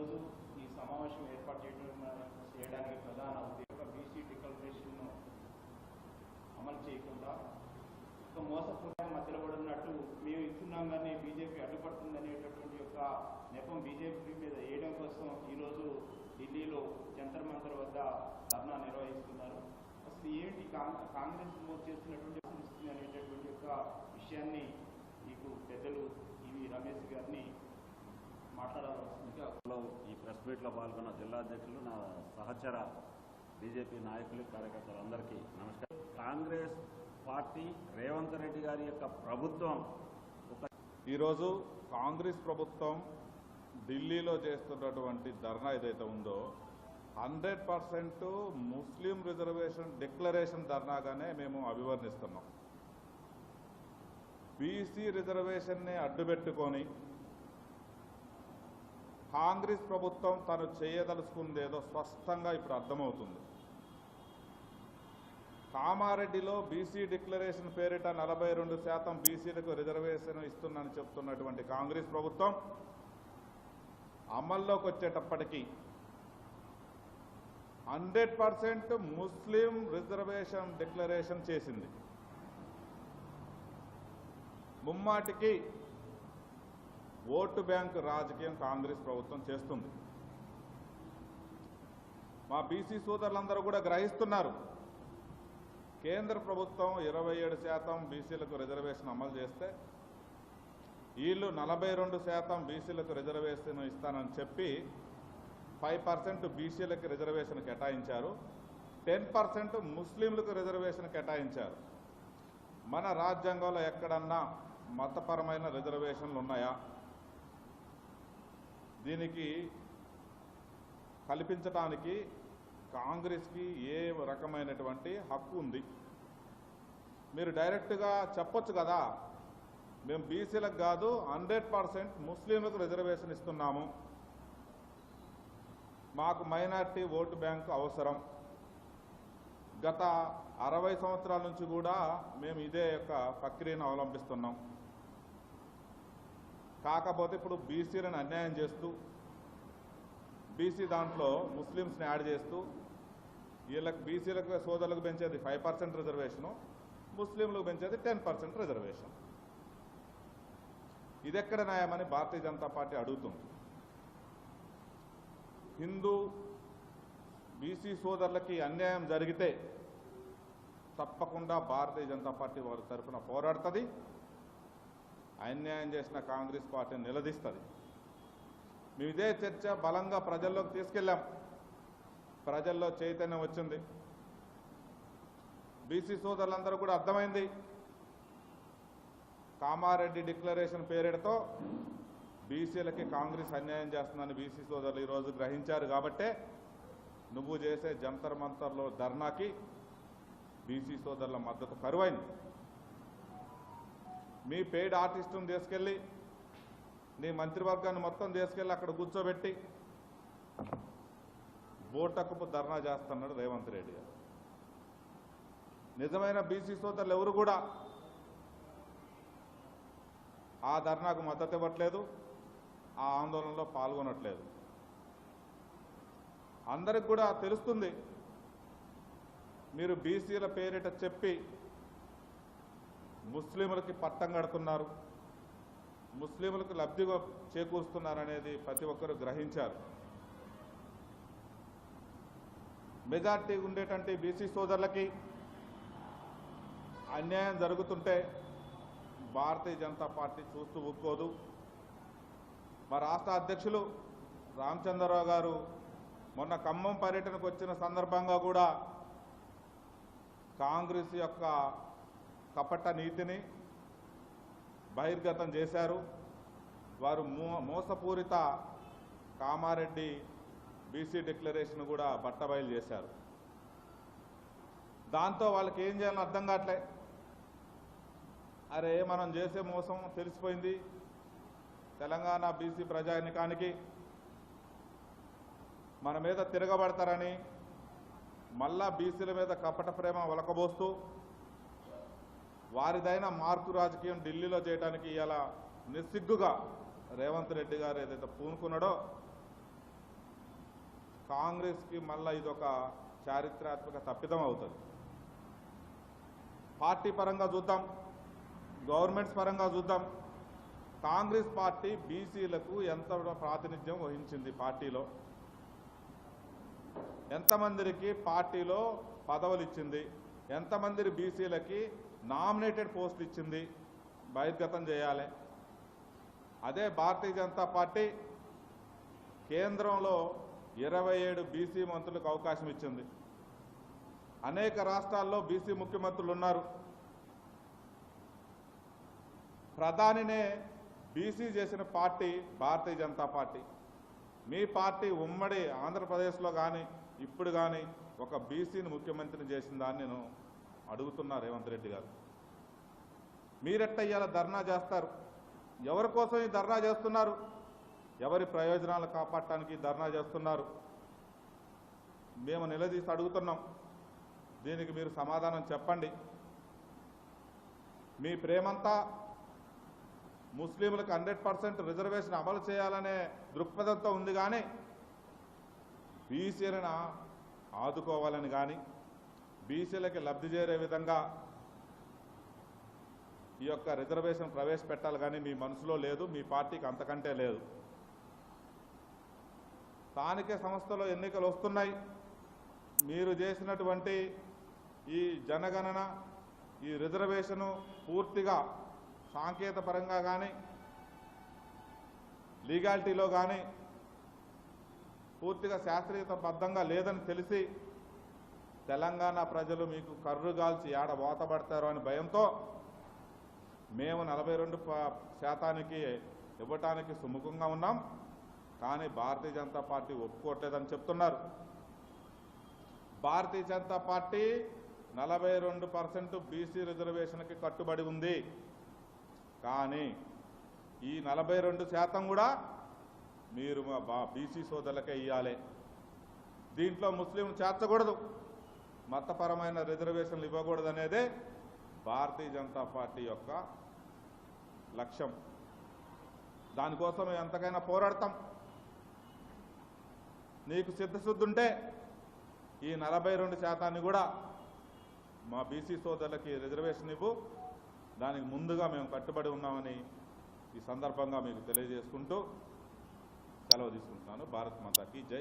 ఈరోజు ఈ సమావేశం ఏర్పాటు చేయడం చేయడానికి ప్రధాన ఉద్దేశం బీసీ డిక్లరేషన్ను అమలు చేయకుండా ఒక మోసపూర్ణ మధ్యలో కూడా ఉన్నట్టు మేము ఇస్తున్నాం కానీ బీజేపీ అడ్డుపడుతుంది అనేటటువంటి యొక్క నెపం బీజేపీ మీద వేయడం కోసం ఈరోజు ఢిల్లీలో జంతర్ మంతర్ వద్ద ధర్నా నిర్వహిస్తున్నారు. అసలు ఏంటి కాంగ్రెస్ మోదీ చేస్తున్నటువంటి అనేటటువంటి యొక్క విషయాన్ని ప్రెస్ మీట్లో పాల్గొన్న జిల్లా అధ్యక్షులు నా సహచర బీజేపీ నాయకులు కార్యకర్తలందరికీ నమస్కారం. కాంగ్రెస్ పార్టీ రేవంత్ రెడ్డి గారి యొక్క ప్రభుత్వం ఒక ఈరోజు కాంగ్రెస్ ప్రభుత్వం ఢిల్లీలో చేస్తున్నటువంటి ధర్నా ఏదైతే ఉందో hundred percent Muslim reservation declaration ధర్నాగానే మేము అభివర్ణిస్తున్నాం. బీసీ రిజర్వేషన్ని అడ్డుపెట్టుకొని కాంగ్రెస్ ప్రభుత్వం తను చేయదలుచుకుందేదో స్పష్టంగా ఇప్పుడు అర్థమవుతుంది. కామారెడ్డిలో బీసీ డిక్లరేషన్ పేరిట నలభై రెండు శాతం బీసీలకు రిజర్వేషన్ ఇస్తుందని చెప్తున్నటువంటి కాంగ్రెస్ ప్రభుత్వం అమల్లోకి వచ్చేటప్పటికీ hundred percent Muslim reservation declaration చేసింది. ముమ్మాటికి ఓటు బ్యాంక్ రాజకీయం కాంగ్రెస్ ప్రభుత్వం చేస్తుంది. మా బీసీ సోదరులందరూ కూడా గ్రహిస్తున్నారు. కేంద్ర ప్రభుత్వం ఇరవై ఏడు శాతం బీసీలకు రిజర్వేషన్ అమలు చేస్తే వీళ్ళు నలభై రెండు శాతం బీసీలకు రిజర్వేషన్ ఇస్తానని చెప్పి ఫైవ్ పర్సెంట్ బీసీలకు రిజర్వేషన్ కేటాయించారు. టెన్ పర్సెంట్ ముస్లింలకు రిజర్వేషన్ కేటాయించారు. మన రాజ్యాంగంలో ఎక్కడన్నా మతపరమైన రిజర్వేషన్లు ఉన్నాయా? దీనికి కల్పించడానికి కాంగ్రెస్కి ఏ రకమైనటువంటి హక్కు ఉంది? మీరు డైరెక్ట్గా చెప్పొచ్చు కదా? మేము బీసీలకు కాదు హండ్రెడ్ పర్సెంట్ ముస్లింలకు రిజర్వేషన్ ఇస్తున్నాము. మాకు మైనార్టీ ఓటు బ్యాంకు అవసరం. గత అరవై సంవత్సరాల నుంచి కూడా మేము ఇదే యొక్క ప్రక్రియను అవలంబిస్తున్నాం. కాకపోతే ఇప్పుడు బీసీలను అన్యాయం చేస్తూ బీసీ దాంట్లో ముస్లిమ్స్ని యాడ్ చేస్తూ వీళ్ళకి బీసీలకు సోదరులకు పెంచేది ఫైవ్ పర్సెంట్ రిజర్వేషను ముస్లింలకు పెంచేది టెన్ పర్సెంట్ రిజర్వేషన్. ఇదెక్కడ న్యాయమని భారతీయ జనతా పార్టీ అడుగుతుంది. హిందూ బీసీ సోదరులకి అన్యాయం జరిగితే తప్పకుండా భారతీయ జనతా పార్టీ వారి తరఫున పోరాడుతుంది. అన్యాయం చేసిన కాంగ్రెస్ పార్టీని నిలదీస్తుంది. మేము ఇదే చర్చ బలంగా ప్రజల్లోకి తీసుకెళ్ళాం. ప్రజల్లో చైతన్యం వచ్చింది. బీసీ సోదరులందరూ కూడా అర్థమైంది. కామారెడ్డి డిక్లరేషన్ పేరిటతో బీసీలకి కాంగ్రెస్ అన్యాయం చేస్తుందని బీసీ సోదరులు ఈరోజు గ్రహించారు కాబట్టే నువ్వు చేసే జంతర్ మంతర్లో ధర్నాకి బీసీ సోదరుల మద్దతు కరువైంది. మీ పెయిడ్ ఆర్టిస్టును తీసుకెళ్ళి నీ మంత్రివర్గాన్ని మొత్తం తీసుకెళ్ళి అక్కడ కూర్చోబెట్టి బోటకపు ధర్నా చేస్తున్నాడు రేవంత్ రెడ్డి గారు. నిజమైన బీసీ సోదరులు ఎవరు కూడా ఆ ధర్నాకు మద్దతు ఇవ్వట్లేదు ఆ ఆందోళనలో పాల్గొనట్లేదు. అందరికి కూడా తెలుస్తుంది మీరు బీసీల పేరిట చెప్పి ముస్లింలకి పట్టం కడుతున్నారు. ముస్లింలకు లబ్ధి చేకూరుస్తున్నారనేది ప్రతి ఒక్కరు గ్రహించారు. మెజార్టీ ఉండేటువంటి బీసీ సోదరులకి అన్యాయం జరుగుతుంటే భారతీయ జనతా పార్టీ చూస్తూ ఒప్పుకోదు మా రాష్ట్ర అధ్యక్షులు రామచంద్రరావు గారు మొన్న ఖమ్మం పర్యటనకు వచ్చిన సందర్భంగా కూడా కాంగ్రెస్ యొక్క కపట నీతిని బహిర్గతం చేశారు. వారు మోసపూరిత కామారెడ్డి బీసీ డిక్లరేషన్ కూడా బట్టబయలు చేశారు. దాంతో వాళ్ళకి ఏం చేయాలని అర్థం కావట్లే. అరే మనం చేసే మోసం తెలిసిపోయింది. తెలంగాణ బీసీ ప్రజానికానికి మన మీద తిరగబడతారని మళ్ళా బీసీల మీద కపట ప్రేమ ఒలకబోస్తూ వారిదైన మార్కు రాజకీయం ఢిల్లీలో చేయడానికి ఇలా నిస్సిగ్గుగా రేవంత్ రెడ్డి గారు ఏదైతే పూనుకున్నాడో కాంగ్రెస్కి మళ్ళీ ఇదొక చారిత్రాత్మక తప్పిదం అవుతుంది. పార్టీ పరంగా చూద్దాం గవర్నమెంట్స్ పరంగా చూద్దాం. కాంగ్రెస్ పార్టీ బీసీలకు ఎంత ప్రాతినిధ్యం వహించింది పార్టీలో? ఎంతమందికి పార్టీలో పదవులు ఇచ్చింది ఎంతమంది బీసీలకి నామినేటెడ్ పోస్టులు ఇచ్చింది బహిర్గతం చేయాలి. అదే భారతీయ జనతా పార్టీ కేంద్రంలో ఇరవై ఏడు బీసీ మంత్రులకు అవకాశం ఇచ్చింది. అనేక రాష్ట్రాల్లో బీసీ ముఖ్యమంత్రులు ఉన్నారు. ప్రధానినే బీసీ చేసిన పార్టీ భారతీయ జనతా పార్టీ. మీ పార్టీ ఉమ్మడి ఆంధ్రప్రదేశ్లో కానీ ఇప్పుడు కానీ ఒక బీసీని ముఖ్యమంత్రిని చేసిన దాన్ని నేను అడుగుతున్నా రేవంత్ రెడ్డి గారు. మీరెట్ట ఇవాళ ధర్నా చేస్తారు. ఎవరి కోసం ఈ ధర్నా చేస్తున్నారు? ఎవరి ప్రయోజనాలు కాపాడటానికి ధర్నా చేస్తున్నారు? మేము నిలదీసి అడుగుతున్నాం. దీనికి మీరు సమాధానం చెప్పండి. మీ ప్రేమంతా ముస్లింలకు హండ్రెడ్ పర్సెంట్ రిజర్వేషన్ అమలు చేయాలనే దృక్పథంతో ఉంది కానీ బీసీలను ఆదుకోవాలని కానీ బీసీలకి లబ్ధి చేరే విధంగా ఈ యొక్క రిజర్వేషన్ ప్రవేశపెట్టాలి కానీ మీ మనసులో లేదు మీ పార్టీకి అంతకంటే లేదు. స్థానిక సంస్థలో ఎన్నికలు వస్తున్నాయి. మీరు చేసినటువంటి ఈ జనగణన ఈ రిజర్వేషను పూర్తిగా సాంకేతపరంగా కానీ లీగాలిటీలో కానీ పూర్తిగా శాస్త్రీయతబద్ధంగా లేదని తెలిసి తెలంగాణ ప్రజలు మీకు కర్రుగాల్చి ఏడ పడతారో అని భయంతో మేము నలభై రెండు శాతానికి ఇవ్వటానికి సుముఖంగా ఉన్నాం. కానీ భారతీయ జనతా పార్టీ ఒప్పుకోవట్లేదని చెప్తున్నారు. భారతీయ జనతా పార్టీ నలభై రెండు పర్సెంట్ బీసీ రిజర్వేషన్కి కట్టుబడి ఉంది. కానీ ఈ నలభై రెండు శాతం కూడా మీరు మా బీసీ సోదరులకే ఇవ్వాలి దీంట్లో ముస్లింలు చేర్చకూడదు. మతపరమైన రిజర్వేషన్లు ఇవ్వకూడదు అనేదే భారతీయ జనతా పార్టీ యొక్క లక్ష్యం. దానికోసం ఎంతకైనా పోరాడతాం. నీకు సిద్ధశుద్ధి ఉంటే ఈ నలభై రెండు శాతాన్ని కూడా మా బీసీ సోదరులకి రిజర్వేషన్ ఇవ్వు. దానికి ముందుగా మేము కట్టుబడి ఉన్నామని ఈ సందర్భంగా మీకు తెలియజేసుకుంటూ సెలవు తీసుకుంటున్నాను. భారత్ మాతాకి జై.